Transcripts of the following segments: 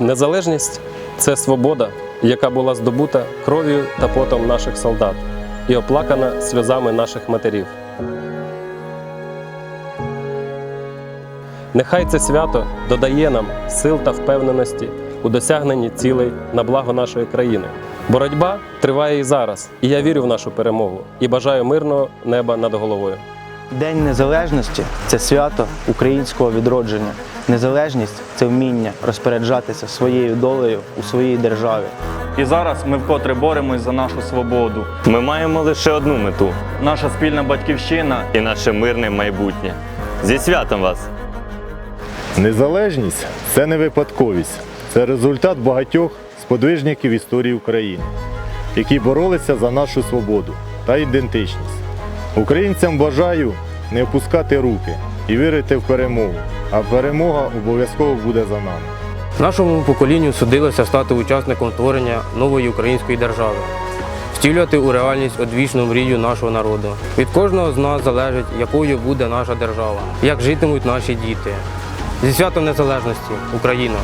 Незалежність це свобода, яка була здобута кров'ю та потом наших солдат і оплакана сльозами наших матерів. Нехай це свято додає нам сил та впевненості у досягненні цілей на благо нашої країни. Боротьба триває і зараз, і я вірю в нашу перемогу і бажаю мирного неба над головою. День незалежності це свято українського відродження. Незалежність це вміння розпоряджатися своєю долею у своїй державі. І зараз ми вкотре боремось за нашу свободу. Ми маємо лише одну мету Наша спільна батьківщина і наше мирне майбутнє. Зі святом вас! Незалежність це не випадковість, це результат багатьох сподвижників історії України, які боролися за нашу свободу та ідентичність. Українцям бажаю не опускати руки і вірити в перемогу, а перемога обов'язково буде за нами. Нашому поколінню судилося стати учасником творення нової української держави, втілювати у реальність одвічну мрію нашого народу. Від кожного з нас залежить, якою буде наша держава, як житимуть наші діти. Зі святом незалежності, Україна!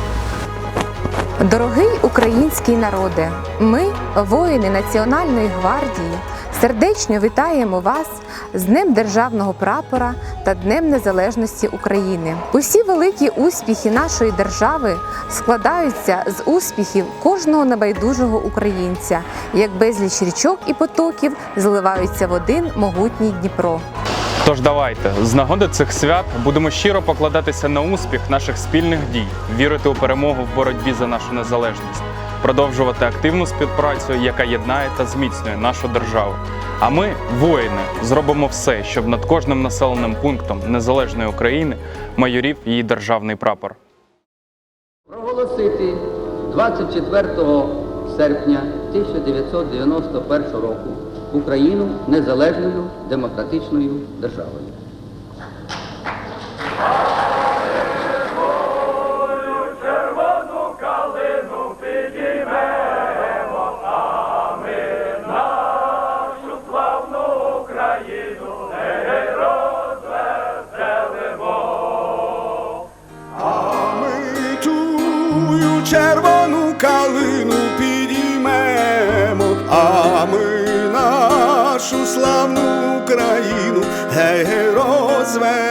Дорогий український народе, ми, воїни Національної гвардії, сердечно вітаємо вас з Днем Державного прапора та Днем Незалежності України. Усі великі успіхи нашої держави складаються з успіхів кожного небайдужого українця, як безліч річок і потоків зливаються в один могутній Дніпро. Тож давайте з нагоди цих свят будемо щиро покладатися на успіх наших спільних дій, вірити у перемогу в боротьбі за нашу незалежність, продовжувати активну співпрацю, яка єднає та зміцнює нашу державу. А ми, воїни, зробимо все, щоб над кожним населеним пунктом незалежної України майорів її державний прапор. проголосити 24 серпня 1991 року Україну незалежною демократичною державою. Червону калину підіймемо, а ми нашу славну Україну гей, розвеселимо.